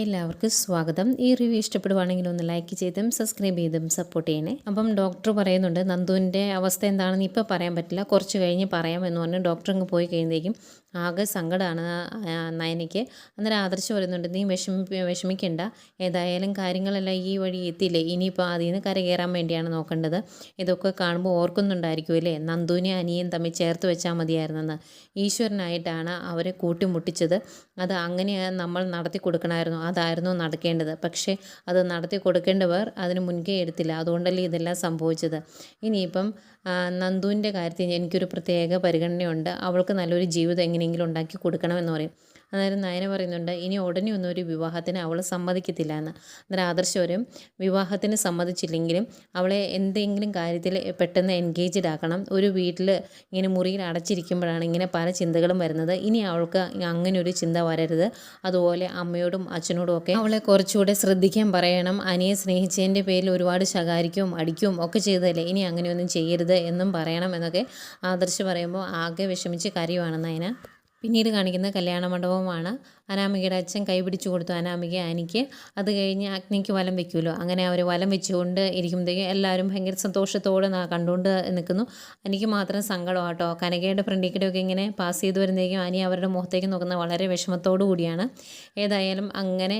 എല്ലാവർക്കും സ്വാഗതം. ഈ റിവ്യൂ ഇഷ്ടപ്പെടുവാണെങ്കിൽ ഒന്ന് ലൈക്ക് ചെയ്തും സബ്സ്ക്രൈബ് ചെയ്തും സപ്പോർട്ട് ചെയ്യണേ. അപ്പം ഡോക്ടർ പറയുന്നുണ്ട് നന്ദുവിന്റെ അവസ്ഥ എന്താണെന്ന് ഇപ്പോൾ പറയാൻ പറ്റില്ല. കുറച്ച് കഴിഞ്ഞ് പറയാമെന്ന് പറഞ്ഞ് ഡോക്ടർ അങ്ങ് പോയി കഴിയുമ്പോഴേക്കും ആകെ സങ്കടമാണ് നയനയ്ക്ക്. അന്നേരം ആദർശ് പറയുന്നുണ്ട് നീ വിഷമി വിഷമിക്കണ്ട. ഏതായാലും കാര്യങ്ങളെല്ലാം ഈ വഴി എത്തിയില്ലേ? ഇനിയിപ്പോൾ അതിൽ നിന്ന് കരകയറാൻ വേണ്ടിയാണ് നോക്കേണ്ടത്. ഇതൊക്കെ കാണുമ്പോൾ ഓർക്കുന്നുണ്ടായിരിക്കും അല്ലേ? നന്ദുവിനെ അനിയും തമ്മിൽ ചേർത്ത് വെച്ചാൽ മതിയായിരുന്നെന്ന്. ഈശ്വരനായിട്ടാണ് അവരെ കൂട്ടിമുട്ടിച്ചത്. അത് അങ്ങനെ നമ്മൾ നടത്തി കൊടുക്കണമായിരുന്നു. അതായിരുന്നു നടക്കേണ്ടത്. പക്ഷേ അത് നടത്തി കൊടുക്കേണ്ടവർ അതിന് മുൻകൈ എടുത്തില്ല. അതുകൊണ്ടല്ലേ ഇതെല്ലാം സംഭവിച്ചത്. ഇനിയിപ്പം നന്ദുവിന്റെ കാര്യത്തിൽ എനിക്കൊരു പ്രത്യേക പരിഗണനയുണ്ട്. അവൾക്ക് നല്ലൊരു ജീവിതം എങ്ങനെയെങ്കിലും ഉണ്ടാക്കി കൊടുക്കണമെന്ന് പറയും. അന്നേരം നയന പറയുന്നുണ്ട് ഇനി ഉടനെ ഒന്നും ഒരു വിവാഹത്തിന് അവൾ സമ്മതിക്കത്തില്ല എന്ന്. അന്നേരം ആദർശവരും വിവാഹത്തിന് സമ്മതിച്ചില്ലെങ്കിലും അവളെ എന്തെങ്കിലും കാര്യത്തിൽ പെട്ടെന്ന് എൻഗേജ്ഡ് ആക്കണം. ഒരു വീട്ടിൽ ഇങ്ങനെ മുറിയിൽ അടച്ചിരിക്കുമ്പോഴാണ് ഇങ്ങനെ പല ചിന്തകളും വരുന്നത്. ഇനി അവൾക്ക് അങ്ങനെ ഒരു ചിന്ത വരരുത്. അതുപോലെ അമ്മയോടും അച്ഛനോടും ഒക്കെ അവളെ കുറച്ചുകൂടെ ശ്രദ്ധിക്കാൻ പറയണം. അനിയെ സ്നേഹിച്ചതിന്റെ പേരിൽ ഒരുപാട് ശകാരിക്കും അടിക്കും ഒക്കെ ചെയ്തതല്ലേ? ഇനി അങ്ങനെയൊന്നും ചെയ്യരുത് എന്നും പറയണം എന്നൊക്കെ ആദർശ് പറയുമ്പോൾ ആകെ വിഷമിച്ച് കരയുവാണ് നയന. പിന്നീട് കാണിക്കുന്ന കല്യാണ മണ്ഡപമാണ് അനാമികയുടെ അച്ഛൻ കൈപിടിച്ചു കൊടുത്തു അനാമിക അനിക്ക്. അത് കഴിഞ്ഞ് അഗ്നിക്ക് വലം വെക്കുമല്ലോ. അങ്ങനെ അവർ വലം വെച്ചുകൊണ്ട് ഇരിക്കുമ്പോഴത്തേക്കും എല്ലാവരും ഭയങ്കര സന്തോഷത്തോടെ കണ്ടുകൊണ്ട് നിൽക്കുന്നു. എനിക്ക് മാത്രം സങ്കടം കേട്ടോ കനകയുടെ ഫ്രണ്ടിക്കിടെയൊക്കെ ഇങ്ങനെ പാസ് ചെയ്ത് വരുന്നതേക്കും അനി അവരുടെ മുഖത്തേക്ക് നോക്കുന്ന വളരെ വിഷമത്തോടു കൂടിയാണ് ഏതായാലും അങ്ങനെ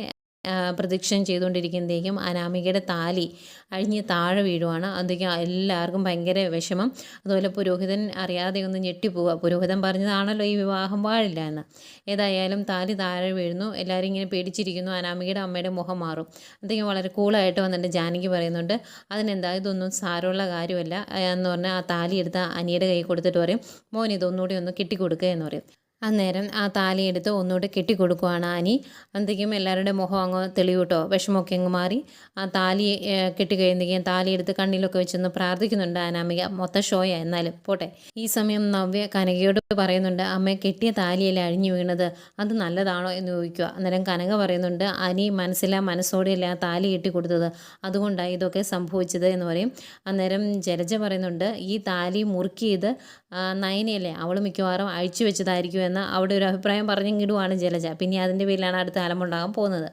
പ്രദക്ഷിണം ചെയ്തുകൊണ്ടിരിക്കുന്നതേക്കും അനാമികയുടെ താലി അഴിഞ്ഞ് താഴെ വീഴുവാണ്. അതൊക്കെ എല്ലാവർക്കും ഭയങ്കര വിഷമം. അതുപോലെ പുരോഹിതൻ അറിയാതെ ഒന്ന് ഞെട്ടിപ്പോവുക പുരോഹിതൻ പറഞ്ഞതാണല്ലോ ഈ വിവാഹം പാടില്ല എന്ന്. ഏതായാലും താലി താഴെ വീഴുന്നു. എല്ലാവരും ഇങ്ങനെ പേടിച്ചിരിക്കുന്നു. അനാമികയുടെ അമ്മയുടെ മുഖം മാറും. അദ്ദേഹം വളരെ കൂളായിട്ട് വന്നിട്ട് ജാനകി പറയുന്നുണ്ട്. അതിനെന്താ? ഇതൊന്നും സാരമുള്ള കാര്യമല്ല എന്ന് പറഞ്ഞാൽ ആ താലി എടുത്ത് അനിയുടെ കൈ കൊടുത്തിട്ട് പറയും. മോൻ ഇതൊന്നുകൂടി ഒന്ന് കിട്ടിക്കൊടുക്കുക എന്ന് പറയും. അന്നേരം ആ താലിയെടുത്ത് ഒന്നുകൂടെ കെട്ടിക്കൊടുക്കുവാണ് ആനി. അന്തിക്കും എല്ലാവരുടെ മുഖം അങ്ങ് തെളിയൂട്ടോ. വിഷമമൊക്കെ അങ്ങ് മാറി. ആ താലി കെട്ടിക്കഴിയുമ്പോഴേക്കും താലി എടുത്ത് കണ്ണിലൊക്കെ വെച്ചൊന്ന് പ്രാർത്ഥിക്കുന്നുണ്ട് അനാമിക. മൊത്തം ഷോയ എന്നാലും. പോട്ടെ. ഈ സമയം നവ്യ കനകയോട് പറയുന്നുണ്ട് അമ്മ കെട്ടിയ താലിയല്ലേ അഴിഞ്ഞു വീണത്? അത് നല്ലതാണോ എന്ന് ചോദിക്കുക അന്നേരം കനക പറയുന്നുണ്ട് അനി മനസ്സിലാ മനസ്സോടെയല്ല ആ താലി കെട്ടി കൊടുത്തത് അതുകൊണ്ടാണ് ഇതൊക്കെ സംഭവിച്ചത് എന്ന് പറയും. അന്നേരം ജലജ പറയുന്നുണ്ട് ഈ താലി മുറുക്കിയത് നയനയല്ലേ? അവൾ മിക്കവാറും അഴിച്ചു വെച്ചതായിരിക്കും എന്ന് അവിടെ ഒരു അഭിപ്രായം പറഞ്ഞിടുവാണ് ജലജ. പിന്നെ അതിന്റെ പേരിലാണ് അടുത്ത അലമുണ്ടാകാൻ പോകുന്നത്.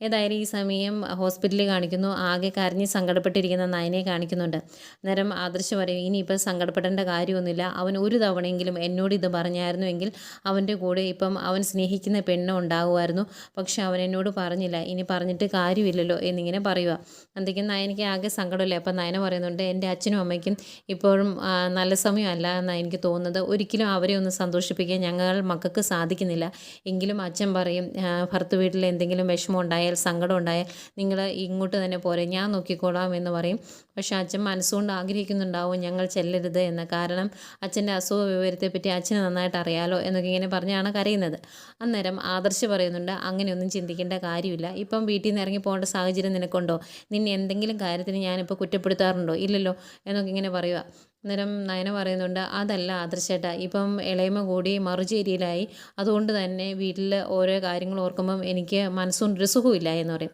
ഏതായാലും ഈ സമയം ഹോസ്പിറ്റലിൽ കാണിക്കുന്നു. ആകെ കരഞ്ഞ് സങ്കടപ്പെട്ടിരിക്കുന്ന നയനെ കാണിക്കുന്നുണ്ട്. അന്നേരം ആദർശ് പറയും ഇനിയിപ്പോൾ സങ്കടപ്പെടേണ്ട കാര്യമൊന്നുമില്ല. അവൻ ഒരു തവണയെങ്കിലും എന്നോട് ഇത് പറഞ്ഞായിരുന്നുവെങ്കിൽ അവന്റെ കൂടെ ഇപ്പം അവൻ സ്നേഹിക്കുന്ന പെണ്ണ് ഉണ്ടാകുമായിരുന്നു പക്ഷെ അവൻ എന്നോട് പറഞ്ഞില്ല. ഇനി പറഞ്ഞിട്ട് കാര്യമില്ലല്ലോ എന്നിങ്ങനെ പറയുക. എന്തെങ്കിലും നയനയ്ക്ക് ആകെ സങ്കടമില്ല? അപ്പം നയന പറയുന്നുണ്ട് എന്റെ അച്ഛനും അമ്മയ്ക്കും ഇപ്പോഴും നല്ല സമയമല്ല എന്നാണ് എനിക്ക് തോന്നുന്നത്. ഒരിക്കലും അവരെ ഒന്ന് സന്തോഷിപ്പിക്കാൻ ഞങ്ങൾ മക്കൾക്ക് സാധിക്കുന്നില്ല. എങ്കിലും അച്ഛൻ പറയും ഭർത്ത് വീട്ടിൽ എന്തെങ്കിലും വിഷമം ഉണ്ടായാൽ ഉണ്ടായാൽ സങ്കടം ഉണ്ടായാൽ നിങ്ങൾ ഇങ്ങോട്ട് തന്നെ പോരെ ഞാൻ നോക്കിക്കോളാം എന്ന് പറയും. പക്ഷേ അച്ഛൻ മനസ്സുകൊണ്ട് ആഗ്രഹിക്കുന്നുണ്ടാവും ഞങ്ങൾ ചെല്ലരുത് എന്ന് കാരണം അച്ഛന്റെ അസുഖ വിവരത്തെപ്പറ്റി അച്ഛന് നന്നായിട്ട് അറിയാലോ എന്നൊക്കെ ഇങ്ങനെ പറഞ്ഞാണ് കരയുന്നത്. അന്നേരം ആദർശ് പറയുന്നുണ്ട് അങ്ങനെയൊന്നും ചിന്തിക്കേണ്ട കാര്യമില്ല. ഇപ്പം വീട്ടിൽ നിന്ന് ഇറങ്ങി പോകേണ്ട സാഹചര്യം നിനക്കുണ്ടോ? നിന്നെ എന്തെങ്കിലും കാര്യത്തിന് ഞാനിപ്പോൾ കുറ്റപ്പെടുത്താറുണ്ടോ? ഇല്ലല്ലോ എന്നൊക്കെ ഇങ്ങനെ പറയുക. അന്നേരം നയന പറയുന്നുണ്ട് അതല്ല ആദർശേട്ട ഇപ്പം ഇളയമ കൂടി മറുചേരിയിലായി. അതുകൊണ്ട് തന്നെ വീട്ടിൽ ഓരോ കാര്യങ്ങൾ ഓർക്കുമ്പം എനിക്ക് മനസ്സുകൊണ്ട് ഒരു സുഖമില്ല എന്ന് പറയും.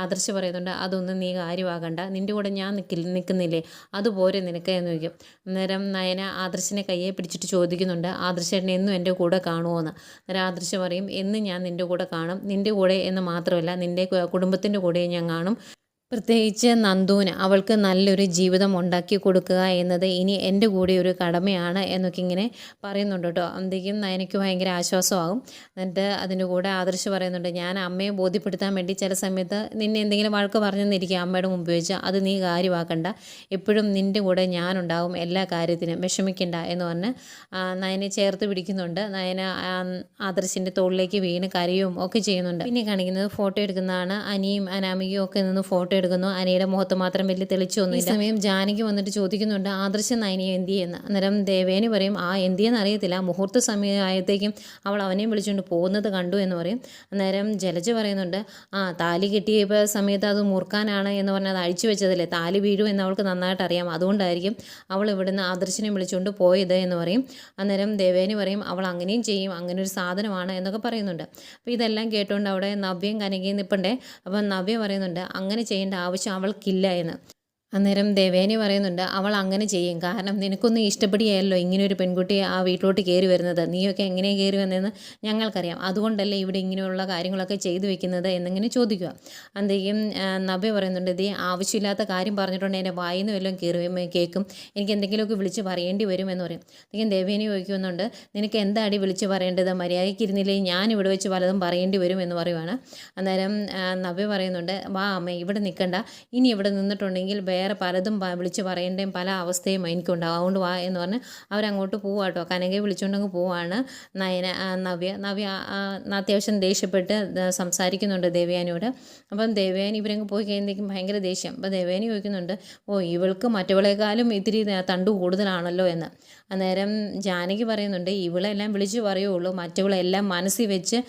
ആദർശ പറയുന്നുണ്ട് അതൊന്നും നീ കാര്യമാകണ്ട. നിന്റെ കൂടെ ഞാൻ നിൽക്കില്ല നിൽക്കുന്നില്ലേ? അതുപോലെ നിനക്ക് എന്ന് ചോദിക്കും. അന്നേരം നയന ആദർശിനെ കയ്യെ പിടിച്ചിട്ട് ചോദിക്കുന്നുണ്ട് ആദർശേട്ടനെ എന്നും എന്റെ കൂടെ കാണുമോ എന്ന് അന്നേരം ആദർശ പറയും എന്നും ഞാൻ നിന്റെ കൂടെ കാണും. നിന്റെ കൂടെ എന്ന് മാത്രമല്ല നിന്റെ കുടുംബത്തിന്റെ കൂടെ ഞാൻ കാണും. പ്രത്യേകിച്ച് നന്ദുവിന് അവൾക്ക് നല്ലൊരു ജീവിതം ഉണ്ടാക്കി കൊടുക്കുക എന്നത് ഇനി എന്റെ കൂടെ ഒരു കടമയാണ് എന്നൊക്കെ ഇങ്ങനെ പറയുന്നുണ്ട് കേട്ടോ. അന്തേക്കും എനിക്ക് ഭയങ്കര ആശ്വാസമാകും. എന്നിട്ട് അതിന്റെ കൂടെ ആദർശ് പറയുന്നുണ്ട് ഞാൻ അമ്മയെ ബോധ്യപ്പെടുത്താൻ വേണ്ടി ചില സമയത്ത് നിന്നെ എന്തെങ്കിലും വഴക്ക് പറഞ്ഞെന്നിരിക്കും അമ്മയുടെ മുമ്പ് വെച്ച്. അത് നീ കാര്യമാക്കണ്ട. എപ്പോഴും നിന്റെ കൂടെ ഞാനുണ്ടാവും എല്ലാ കാര്യത്തിനും. വിഷമിക്കണ്ട. എന്ന് പറഞ്ഞ് നയനെ ചേർത്ത് പിടിക്കുന്നുണ്ട്. നയന ആദർശിന്റെ തോളിലേക്ക് വീണ് കരയും ഒക്കെ ചെയ്യുന്നുണ്ട്. പിന്നെ കാണിക്കുന്നത് ഫോട്ടോ എടുക്കുന്നതാണ്. അനിയും അനാമികയും ഒക്കെ നിന്ന് ഫോട്ടോ എടുക്കുന്നു. അനയുടെ മുഖത്ത് മാത്രം വലിയ തെളിച്ചൊന്നും ഈ സമയം ജാനകി വന്നിട്ട് ചോദിക്കുന്നുണ്ട് ആദർശം നയനിയെ എന്തി എന്ന്. അന്നേരം ദേവേനി പറയും ആ എന്തിയെന്ന് അറിയത്തില്ല. മുഹൂർത്ത സമയമായത്തേക്കും അവൾ അവനെയും വിളിച്ചുകൊണ്ട് പോകുന്നത് കണ്ടു എന്ന് പറയും. അന്നേരം ജലജ പറയുന്നുണ്ട് ആ താലി കിട്ടിയ സമയത്ത് അത് മുറുക്കാനാണ് എന്ന് പറഞ്ഞാൽ അത് അഴിച്ചു വെച്ചതല്ലേ. താലി വീഴും എന്ന് അവൾക്ക് നന്നായിട്ട് അറിയാം. അതുകൊണ്ടായിരിക്കും അവൾ ഇവിടുന്ന് ആദർശനെ വിളിച്ചുകൊണ്ട് പോയത് എന്ന് പറയും. അന്നേരം ദേവേനി പറയും അവൾ അങ്ങനെയും ചെയ്യും. അങ്ങനെ ഒരു സാധനമാണ് എന്നൊക്കെ പറയുന്നുണ്ട്. അപ്പോൾ ഇതെല്ലാം കേട്ടുകൊണ്ട് അവിടെ നവ്യം കനകയും നിൽപ്പണ്ടേ അപ്പം നവ്യ പറയുന്നുണ്ട് അങ്ങനെ ചെയ്യേണ്ട ആവശ്യം അവൾക്കില്ല എന്ന്. അന്നേരം ദേവേനി പറയുന്നുണ്ട് അവൾ അങ്ങനെ ചെയ്യും. കാരണം നിനക്കൊന്നും ഇഷ്ടപ്പെടുകയല്ലോ ഇങ്ങനെ ഒരു പെൺകുട്ടി ആ വീട്ടിലോട്ട് കയറി വരുന്നത്. നീയൊക്കെ എങ്ങനെ കയറി വന്നതെന്ന് ഞങ്ങൾക്കറിയാം. അതുകൊണ്ടല്ലേ ഇവിടെ ഇങ്ങനെയുള്ള കാര്യങ്ങളൊക്കെ ചെയ്തു വെക്കുന്നത്? എന്നിങ്ങനെ ചോദിക്കുക. അന്തേക്കും നബി പറയുന്നുണ്ട് ഇതേ ആവശ്യമില്ലാത്ത കാര്യം പറഞ്ഞിട്ടുണ്ട്. എന്റെ വായിന്ന് വല്ലതും കയറി കേൾക്കും. എനിക്ക് എന്തെങ്കിലുമൊക്കെ വിളിച്ച് പറയേണ്ടി വരും എന്ന് പറയും. അന്തേക്കും ദേവേനി ചോദിക്കുന്നുണ്ട് നിനക്ക് എന്താടി വിളിച്ച് പറയേണ്ടത്? മര്യാദയ്ക്ക് ഇരുന്നില്ലേ ഞാൻ ഇവിടെ വെച്ച് പലതും പറയേണ്ടി വരും എന്ന് പറയുവാണ്. അന്നേരം നബി പറയുന്നുണ്ട് വാ അമ്മ ഇവിടെ നിൽക്കണ്ട. ഇനി ഇവിടെ നിന്നിട്ടുണ്ടെങ്കിൽ വേറെ പലതും വിളിച്ച് പറയേണ്ടതും പല അവസ്ഥയും എനിക്കുണ്ടാവും. അതുകൊണ്ട് വാ എന്ന് പറഞ്ഞ് അവരങ്ങോട്ട് പോവാട്ടോ കനകയെ വിളിച്ചുകൊണ്ടങ്ങ് പോവാണ്. നയന നവ്യ നവ്യ അത്യാവശ്യം ദേഷ്യപ്പെട്ട് സംസാരിക്കുന്നുണ്ട് ദേവയാനിയോട്. അപ്പം ദേവയാനി ഇവരങ്ങ് പോയി കഴിയുമ്പോഴേക്കും ഭയങ്കര ദേഷ്യം. അപ്പം ദേവയാനി ചോദിക്കുന്നുണ്ട് ഓ ഇവൾക്ക് മറ്റവളെക്കാളും ഇത്തിരി തണ്ടു കൂടുതലാണല്ലോ എന്ന്. അന്നേരം ജാനകി പറയുന്നുണ്ട് ഇവളെല്ലാം വിളിച്ച് പറയുള്ളൂ. മറ്റവളെല്ലാം മനസ്സിൽ വെച്ച്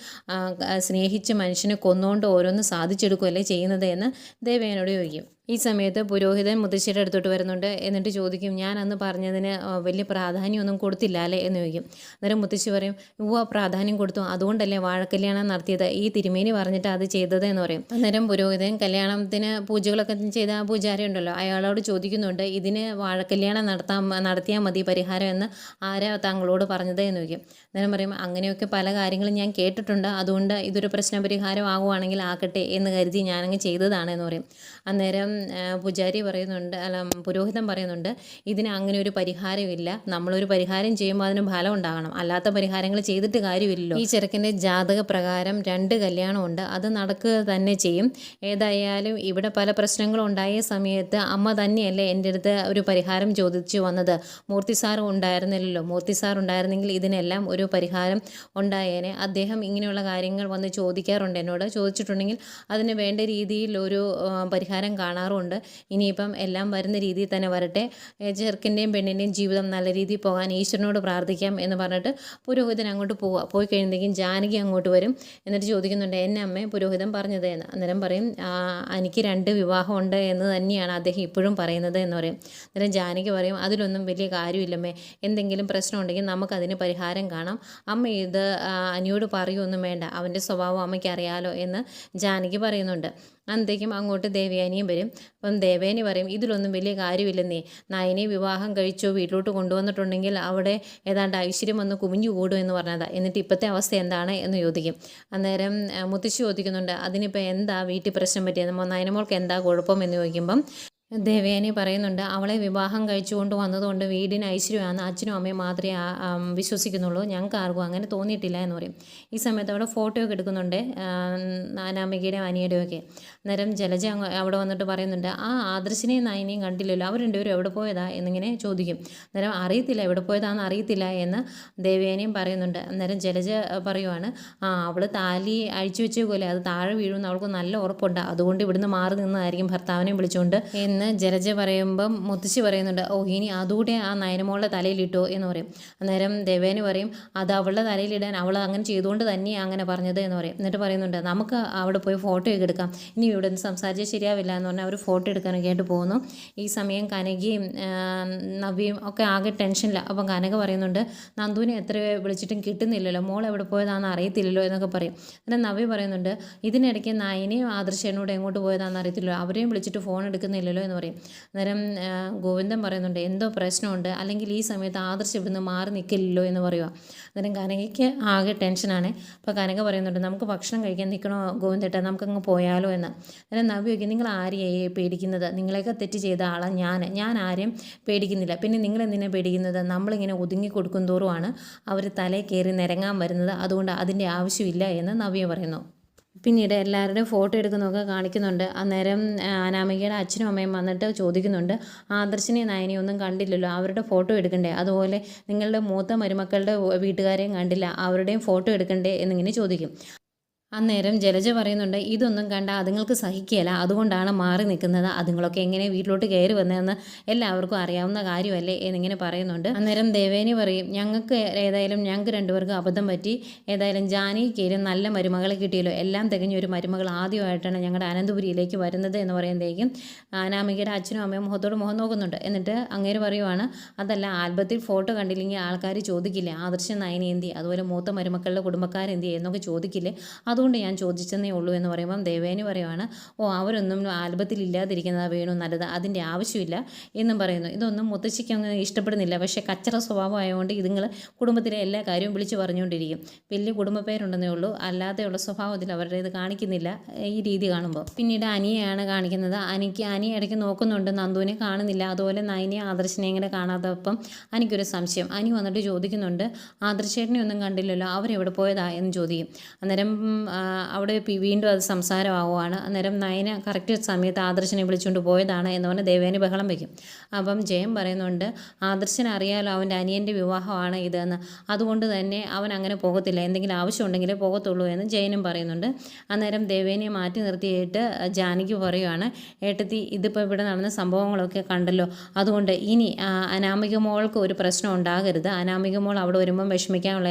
സ്നേഹിച്ച് മനുഷ്യനെ കൊന്നുകൊണ്ട് ഓരോന്ന് സാധിച്ചെടുക്കുകയല്ലേ ചെയ്യുന്നത് എന്ന് ദേവയാനോട് ചോദിക്കും. ഈ സമയത്ത് പുരോഹിതൻ മുത്തശ്ശിയുടെ അടുത്തോട്ട് വരുന്നുണ്ട്. എന്നിട്ട് ചോദിക്കും ഞാൻ അന്ന് പറഞ്ഞതിന് വലിയ പ്രാധാന്യമൊന്നും കൊടുത്തില്ല അല്ലേ? എന്ന് ചോദിക്കും. അന്നേരം മുത്തശ്ശി പറയും ഉവ്വ പ്രാധാന്യം കൊടുത്തു. അതുകൊണ്ടല്ലേ വാഴക്കല്യാണം നടത്തിയത്? ഈ തിരുമേനി പറഞ്ഞിട്ട് അത് ചെയ്തത് എന്ന് പറയും. അന്നേരം പുരോഹിതൻ കല്യാണത്തിന് പൂജകളൊക്കെ ചെയ്ത ആ പൂജാരി ഉണ്ടല്ലോ അയാളോട് ചോദിക്കുന്നുണ്ട് ഇതിന് വാഴക്കല്യാണം നടത്താൻ നടത്തിയാൽ മതി പരിഹാരം എന്ന് ആരാ താങ്കളോട് പറഞ്ഞത്? എന്ന് ചോദിക്കും. അന്നേരം പറയും അങ്ങനെയൊക്കെ പല കാര്യങ്ങളും ഞാൻ കേട്ടിട്ടുണ്ട്. അതുകൊണ്ട് ഇതൊരു പ്രശ്ന പരിഹാരം ആകുവാണെങ്കിൽ ആക്കട്ടെ എന്ന് കരുതി ഞാനങ്ങ് ചെയ്തതാണ് എന്ന് പറയും. അന്നേരം പൂജാരി പറയുന്നുണ്ട് അല്ല പുരോഹിതൻ പറയുന്നുണ്ട് ഇതിന് അങ്ങനെ ഒരു പരിഹാരമില്ല. നമ്മളൊരു പരിഹാരം ചെയ്യുമ്പോൾ അതിന് ഫലം ഉണ്ടാകണം. അല്ലാത്ത പരിഹാരങ്ങൾ ചെയ്തിട്ട് കാര്യമില്ലല്ലോ. ഈ ചെറുക്കന്റെ ജാതക പ്രകാരം രണ്ട് കല്യാണമുണ്ട്. അത് നടക്കുക തന്നെ ചെയ്യും. ഏതായാലും ഇവിടെ പല പ്രശ്നങ്ങളും ഉണ്ടായ സമയത്ത് അമ്മ തന്നെയല്ലേ എന്റെ അടുത്ത് ഒരു പരിഹാരം ചോദിച്ചു വന്നത്. മൂർത്തി സാർ ഉണ്ടായിരുന്നില്ലല്ലോ. മൂർത്തി സാർ ഉണ്ടായിരുന്നെങ്കിൽ ഇതിനെല്ലാം ഒരു പരിഹാരം ഉണ്ടായേനെ. അദ്ദേഹം ഇങ്ങനെയുള്ള കാര്യങ്ങൾ വന്ന് ചോദിക്കാറുണ്ട് എന്നോട്. ചോദിച്ചിട്ടുണ്ടെങ്കിൽ അതിന് വേണ്ട രീതിയിൽ ഒരു പരിഹാരം കാണാൻ കാണാറുമുണ്ട് ഇനിയിപ്പം എല്ലാം വരുന്ന രീതിയിൽ തന്നെ വരട്ടെ. ചെറുക്കന്റെയും പെണ്ണിന്റെയും ജീവിതം നല്ല രീതിയിൽ പോകാൻ ഈശ്വരനോട് പ്രാർത്ഥിക്കാം എന്ന് പറഞ്ഞിട്ട് പുരോഹിതൻ അങ്ങോട്ട് പോവുക. പോയി കഴിയുമ്പോഴേക്കും ജാനകി അങ്ങോട്ട് വരും. എന്നിട്ട് ചോദിക്കുന്നുണ്ട് എന്നെ അമ്മ പുരോഹിതൻ പറഞ്ഞത് എന്ന്? അന്നേരം പറയും എനിക്ക് രണ്ട് വിവാഹമുണ്ട് എന്ന് തന്നെയാണ് അദ്ദേഹം ഇപ്പോഴും പറയുന്നത് എന്ന് പറയും. അന്നേരം ജാനകി പറയും അതിലൊന്നും വലിയ കാര്യമില്ലമ്മേ. എന്തെങ്കിലും പ്രശ്നം ഉണ്ടെങ്കിൽ നമുക്കതിന് പരിഹാരം കാണാം. അമ്മ ഇത് അനിയോട് പറയുമൊന്നും വേണ്ട. അവന്റെ സ്വഭാവം അമ്മയ്ക്ക് അറിയാലോ എന്ന് ജാനകി പറയുന്നുണ്ട്. അന്നത്തേക്കും അങ്ങോട്ട് ദേവയാനിയും വരും. അപ്പം ദേവേനി പറയും ഇതിലൊന്നും വലിയ കാര്യമില്ലെന്നേ. നയനെ വിവാഹം കഴിച്ചോ വീട്ടിലോട്ട് കൊണ്ടുവന്നിട്ടുണ്ടെങ്കിൽ അവിടെ ഏതാണ്ട് ഐശ്വര്യം വന്ന് കുമിഞ്ഞു കൂടും എന്ന് പറഞ്ഞതാ. എന്നിട്ട് ഇപ്പോഴത്തെ അവസ്ഥ എന്താണ് എന്ന് ചോദിക്കും. അന്നേരം മുത്തശ്ശി ചോദിക്കുന്നുണ്ട് അതിനിപ്പോൾ എന്താ വീട്ടിൽ പ്രശ്നം പറ്റിയത്? നയനമോൾക്ക് എന്താ കുഴപ്പം? എന്ന് ചോദിക്കുമ്പം ദേവയാനി പറയുന്നുണ്ട് അവളെ വിവാഹം കഴിച്ചുകൊണ്ട് വന്നതുകൊണ്ട് വീടിന് ഐശ്വര്യമാണ് അച്ഛനും അമ്മയും മാത്രമേ വിശ്വസിക്കുന്നുള്ളൂ. ഞങ്ങൾക്ക് ആർക്കും അങ്ങനെ തോന്നിയിട്ടില്ല എന്ന് പറയും. ഈ സമയത്ത് അവിടെ ഫോട്ടോ ഒക്കെ എടുക്കുന്നുണ്ട് അനാമികയുടെയും അനിയുടെയും ഒക്കെ അന്നേരം ജലജ അവിടെ വന്നിട്ട് പറയുന്നുണ്ട് ആ ആദർശിനെയും നയനെയും കണ്ടില്ലല്ലോ. അവർ രണ്ടുപേരും എവിടെ പോയതാ? എന്നിങ്ങനെ ചോദിക്കും. നേരം അറിയത്തില്ല എവിടെ പോയതാണെന്ന് അറിയത്തില്ല എന്ന് ദേവേനയും പറയുന്നുണ്ട്. അന്നേരം ജലജ പറയുവാണ് ആ അവൾ താലി അഴിച്ചു വെച്ചേക്കുമല്ലേ അത് താഴെ വീഴുമെന്ന് അവൾക്ക് നല്ല ഉറപ്പുണ്ട്. അതുകൊണ്ട് ഇവിടുന്ന് മാറി നിന്നതായിരിക്കും ഭർത്താവിനെ വിളിച്ചുകൊണ്ട് എന്ന് ജലജ പറയുമ്പം മുത്തശ്ശി പറയുന്നുണ്ട് ഓ ഇനി അതുകൂടെ ആ നയനമോളുടെ തലയിലിട്ടോ എന്ന് പറയും. അന്നേരം ദേവേന് പറയും അത് അവളുടെ തലയിലിടാൻ അവൾ അങ്ങനെ ചെയ്തുകൊണ്ട് തന്നെയാണ് അങ്ങനെ പറഞ്ഞത് എന്ന് പറയും. എന്നിട്ട് പറയുന്നുണ്ട് നമുക്ക് അവിടെ പോയി ഫോട്ടോ ഒക്കെ എടുക്കാം. ഇനി ഇവിടെ നിന്ന് സംസാരിച്ചാൽ ശരിയാവില്ല എന്ന് പറഞ്ഞാൽ അവർ ഫോട്ടോ എടുക്കാനൊക്കെ ആയിട്ട് പോകുന്നു. ഈ സമയം കനകയും നവ്യയും ഒക്കെ ആകെ ടെൻഷനില്ല അപ്പം കനക പറയുന്നുണ്ട് നന്ദുവിനെ എത്ര വിളിച്ചിട്ടും കിട്ടുന്നില്ലല്ലോ. മോൾ എവിടെ പോയതാണെന്ന് അറിയത്തില്ലല്ലോ എന്നൊക്കെ പറയും. പിന്നെ നവ്യ പറയുന്നുണ്ട് ഇതിനിടയ്ക്ക് നയനെയും ആദർശനോട് എങ്ങോട്ട് പോയതാണെന്ന് അറിയത്തില്ലല്ലോ. അവരെയും വിളിച്ചിട്ട് ഫോൺ എടുക്കുന്നില്ലല്ലോ എന്ന് പറയും. അന്നേരം ഗോവിന്ദൻ പറയുന്നുണ്ട് എന്തോ പ്രശ്നമുണ്ട്. അല്ലെങ്കിൽ ഈ സമയത്ത് ആദർശം ഇവിടുന്ന് മാറി നിൽക്കില്ലല്ലോ എന്ന് പറയുക അന്നേരം കനകയ്ക്ക് ആകെ ടെൻഷനാണ്. അപ്പോൾ കനക പറയുന്നുണ്ട് നമുക്ക് ഭക്ഷണം കഴിക്കാൻ നിൽക്കണോ ഗോവിന്ദേട്ടാ? നമുക്കങ്ങ് പോയാലോ എന്ന്. അന്നേരം ചോദിക്കും നിങ്ങൾ ആരെയാണ് പേടിക്കുന്നത്? നിങ്ങളെയൊക്കെ തെറ്റ് ചെയ്ത ആളാണ് ഞാൻ. ഞാൻ ആരെയും പേടിക്കുന്നില്ല. പിന്നെ നിങ്ങൾ എന്തിനാണ് പേടിക്കുന്നത്? നമ്മളിങ്ങനെ ഒതുങ്ങി കൊടുക്കും തോറുമാണ് അവർ തലയിൽ കയറി നിരങ്ങാൻ വരുന്നത്. അതുകൊണ്ട് അതിന്റെ ആവശ്യമില്ല എന്ന് നവ്യ പറയുന്നു. പിന്നീട് എല്ലാവരുടെയും ഫോട്ടോ എടുക്കുന്നതൊക്കെ കാണിക്കുന്നുണ്ട്. അന്നേരം അനാമികയുടെ അച്ഛനും അമ്മയും വന്നിട്ട് ചോദിക്കുന്നുണ്ട്. ആദർശിനെ നയനെ ഒന്നും കണ്ടില്ലല്ലോ? അവരുടെ ഫോട്ടോ എടുക്കണ്ടേ? അതുപോലെ നിങ്ങളുടെ മൂത്ത മരുമക്കളുടെ വീട്ടുകാരെയും കണ്ടില്ല. അവരുടെയും ഫോട്ടോ എടുക്കണ്ടേ എന്നിങ്ങനെ ചോദിക്കും. അന്നേരം ജലജ പറയുന്നുണ്ട് ഇതൊന്നും കണ്ട അതുങ്ങൾക്ക് സഹിക്കുകയില്ല അതുകൊണ്ടാണ് മാറി നിൽക്കുന്നത്. അതുങ്ങളൊക്കെ എങ്ങനെ വീട്ടിലോട്ട് കയറി വന്നതെന്ന് എല്ലാവർക്കും അറിയാവുന്ന കാര്യമല്ലേ? എന്നിങ്ങനെ പറയുന്നുണ്ട്. അന്നേരം ദേവേനി പറയും ഞങ്ങൾക്ക് ഏതായാലും ഞങ്ങൾക്ക് രണ്ടുപേർക്കും അബദ്ധം പറ്റി. ഏതായാലും ജാനിക്കേലും നല്ല മരുമകളെ കിട്ടിയല്ലോ. എല്ലാം തികഞ്ഞ ഒരു മരുമകൾ ആദ്യമായിട്ടാണ് ഞങ്ങളുടെ അനന്തപുരിയിലേക്ക് വരുന്നത് എന്ന് പറയുമ്പോഴേക്കും അനാമികയുടെ അച്ഛനും അമ്മയും മുഖത്തോട് മുഖം നോക്കുന്നുണ്ട്. എന്നിട്ട് അങ്ങേര് പറയുവാണ് അതല്ല ആൽബത്തിൽ ഫോട്ടോ കണ്ടില്ലെങ്കിൽ ആൾക്കാർ ചോദിക്കില്ലേ? ആദർശ നയനി എന്തി? അതുപോലെ മൂത്ത മരുമക്കളുടെ കുടുംബക്കാരെന്തി? എന്നൊക്കെ ചോദിക്കില്ലേ? അതുകൊണ്ട് അതുകൊണ്ട് ഞാൻ ചോദിച്ചെന്നേ ഉള്ളൂ എന്ന് പറയുമ്പം ദേവേനി പറയുവാണ് ഓ അവരൊന്നും ആൽബത്തിൽ ഇല്ലാതിരിക്കുന്നത് വേണു നല്ലത് അതിന്റെ ആവശ്യമില്ല എന്നും പറയുന്നു. ഇതൊന്നും മുത്തശ്ശിക്ക് അങ്ങ് ഇഷ്ടപ്പെടുന്നില്ല. പക്ഷേ കച്ചറ സ്വഭാവമായതുകൊണ്ട് ഇതുങ്ങൾ കുടുംബത്തിലെ എല്ലാ കാര്യവും വിളിച്ചു പറഞ്ഞുകൊണ്ടിരിക്കും. വലിയ കുടുംബ പേരുണ്ടെന്നേ ഉള്ളൂ. അല്ലാതെയുള്ള സ്വഭാവത്തിൽ ഇത് കാണിക്കുന്നില്ല ഈ രീതി കാണുമ്പോൾ. പിന്നീട് അനിയെയാണ് കാണിക്കുന്നത്. അനിക്ക് അനി ഇടയ്ക്ക് നോക്കുന്നുണ്ട്. നന്ദുവിനെ കാണുന്നില്ല. അതുപോലെ നയനെ ആദർശനെ ഇങ്ങനെ കാണാത്തപ്പം എനിക്കൊരു സംശയം. അനി വന്നിട്ട് ചോദിക്കുന്നുണ്ട് ആദർശേട്ടനെ ഒന്നും കണ്ടില്ലല്ലോ. അവരെവിടെ പോയതാ? എന്ന് ചോദിക്കും. അന്നേരം അവിടെ വീണ്ടും അത് സംസാരമാവുകയാണ് അന്നേരം നയന കറക്റ്റ് സമയത്ത് ആദർശനെ വിളിച്ചുകൊണ്ട് പോയതാണ് എന്ന് പറഞ്ഞ് ദേവേനെ ബഹളം വയ്ക്കും അപ്പം ജയം പറയുന്നുണ്ട് ആദർശൻ അറിയാലോ അവന്റെ അനിയന്റെ വിവാഹമാണ് ഇതെന്ന് അതുകൊണ്ട് തന്നെ അവൻ അങ്ങനെ പോകത്തില്ല. എന്തെങ്കിലും ആവശ്യമുണ്ടെങ്കിലേ പോകത്തുള്ളൂ എന്ന് ജയനും പറയുന്നുണ്ട്. അന്നേരം ദേവേനെ മാറ്റി നിർത്തിയിട്ട് ജാനകി പറയുവാണ് ഏട്ടത്തി ഇതിപ്പോൾ ഇവിടെ നടന്ന സംഭവങ്ങളൊക്കെ കണ്ടല്ലോ. അതുകൊണ്ട് ഇനി അനാമിക മോൾക്ക് ഒരു പ്രശ്നം ഉണ്ടാകരുത്. അനാമിക മോൾ അവിടെ വരുമ്പം വിഷമിക്കാനുള്ള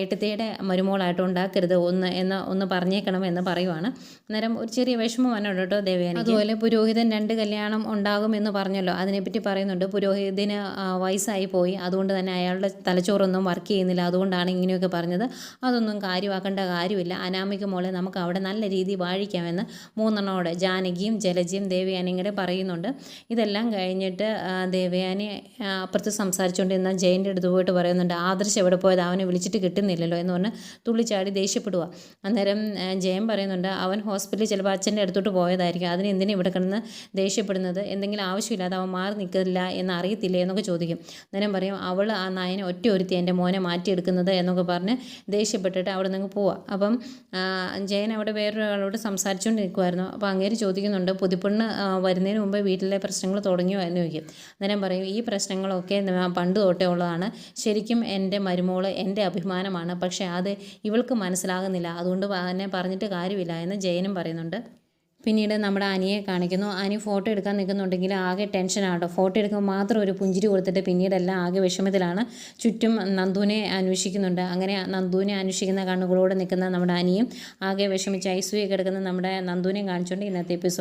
ഏട്ടത്തിയുടെ മരുമോളായിട്ട് ഉണ്ടാക്കരുത്. ഒന്ന് എന്ന് ഒന്ന് പറഞ്ഞേക്കണം എന്ന് പറയുവാണ്. അന്നേരം ഒരു ചെറിയ വിഷമം വന്നുണ്ട് കേട്ടോ ദേവയാനി അതുപോലെ പുരോഹിതൻ രണ്ട് കല്യാണം ഉണ്ടാകും എന്ന് പറഞ്ഞല്ലോ. അതിനെപ്പറ്റി പറയുന്നുണ്ട്. പുരോഹിതന് വയസ്സായി പോയി. അതുകൊണ്ട് തന്നെ അയാളുടെ തലച്ചോറൊന്നും വർക്ക് ചെയ്യുന്നില്ല. അതുകൊണ്ടാണ് ഇങ്ങനെയൊക്കെ പറഞ്ഞത്. അതൊന്നും കാര്യമാക്കേണ്ട കാര്യമില്ല. അനാമിക മോളെ നമുക്ക് അവിടെ നല്ല രീതിയിൽ വാഴിക്കാമെന്ന് മൂന്നെണ്ണോടെ ജാനകിയും ജലജിയും ദേവയാനിയും കൂടെ പറയുന്നുണ്ട്. ഇതെല്ലാം കഴിഞ്ഞിട്ട് ദേവയാനി അപ്പുറത്ത് സംസാരിച്ചുകൊണ്ടിരുന്ന ജയന്റെ അടുത്ത് പോയിട്ട് പറയുന്നുണ്ട് ആദർശ് എവിടെ പോയത്? അവനെ വിളിച്ചിട്ട് കിട്ടുന്നില്ലല്ലോ എന്ന് പറഞ്ഞ് തുള്ളിച്ചാടി ദേഷ്യപ്പെടുക അന്നേരം ജയം പറയുന്നുണ്ട് അവൻ ഹോസ്പിറ്റലിൽ ചിലപ്പോൾ അച്ഛന്റെ അടുത്തോട്ട് പോയതായിരിക്കും. അതിന് എന്തിനാ ഇവിടെ കിടന്ന് ദേഷ്യപ്പെടുന്നത്? എന്തെങ്കിലും ആവശ്യമില്ലാതെ അവൻ മാറി നിൽക്കില്ല എന്ന് അറിയത്തില്ലേ? എന്നൊക്കെ ചോദിക്കും. അന്നേരം പറയും അവൾ ആ നായനെ ഒറ്റ ഒരുത്തി എന്റെ മോനെ മാറ്റിയെടുക്കുന്നത് എന്നൊക്കെ പറഞ്ഞ് ദേഷ്യപ്പെട്ടിട്ട് അവിടെ നിന്ന് പോവുക അപ്പം ജയൻ അവിടെ വേറൊരാളോട് സംസാരിച്ചുകൊണ്ട് നിൽക്കുമായിരുന്നു അപ്പോൾ അങ്ങേര് ചോദിക്കുന്നുണ്ട് പുതുപ്പെണ്ണ് വരുന്നതിന് മുമ്പ് വീട്ടിലെ പ്രശ്നങ്ങൾ തുടങ്ങിയോ? എന്ന് ചോദിക്കും. അന്നേരം പറയും ഈ പ്രശ്നങ്ങളൊക്കെ പണ്ട് തൊട്ടേ ഉള്ളതാണ്. ശരിക്കും എന്റെ മരുമോൾ എന്റെ അഭിമാനമാണ്. പക്ഷേ അത് ഇവൾക്ക് മനസ്സിലാകുന്നില്ല അതുകൊണ്ട് എന്നെ പറഞ്ഞിട്ട് കാര്യമില്ല എന്ന് ജയനും പറയുന്നുണ്ട്. പിന്നീട് നമ്മുടെ അനിയെ കാണിക്കുന്നു. അനി ഫോട്ടോ എടുക്കാൻ നിൽക്കുന്നുണ്ടെങ്കിൽ ആകെ ടെൻഷനാട്ടോ ഫോട്ടോ എടുക്കുമ്പോൾ മാത്രം ഒരു പുഞ്ചിരി കൊടുത്തിട്ട് പിന്നീട് എല്ലാം ആകെ വിഷമത്തിലാണ്. ചുറ്റും നന്ദുവിനെ അന്വേഷിക്കുന്നുണ്ട്. അങ്ങനെ നന്ദുവിനെ അന്വേഷിക്കുന്ന കണ്ണുകളോട് നിൽക്കുന്ന നമ്മുടെ അനിയും ആകെ വിഷമിച്ച് ഐസുയെ എടുക്കുന്ന നമ്മുടെ നന്ദുവിനെയും കാണിച്ചുകൊണ്ട് ഇന്നത്തെ എപ്പിസോഡ്